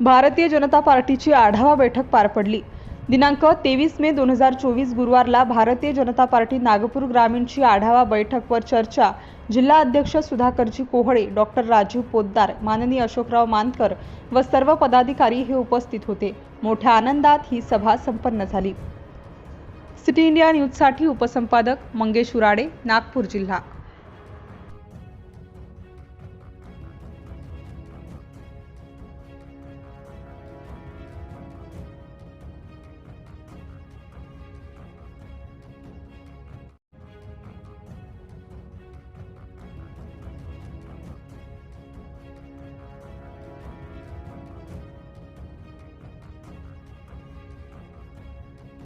भारतीय जनता पार्टीची आढावा बैठक पार पडली. दिनांक तेवीस मे दोन हजार चोवीस गुरुवारला भारतीय जनता पार्टी नागपूर ग्रामीणची आढावा बैठकवर चर्चा. जिल्हा अध्यक्ष सुधाकरजी कोहळे डॉक्टर राजीव पोद्दार माननीय अशोकराव मानकर व सर्व पदाधिकारी हे उपस्थित होते. मोठ्या आनंदात ही सभा संपन्न झाली. सिटी इंडिया न्यूजसाठी उपसंपादक मंगेश उराडे नागपूर जिल्हा.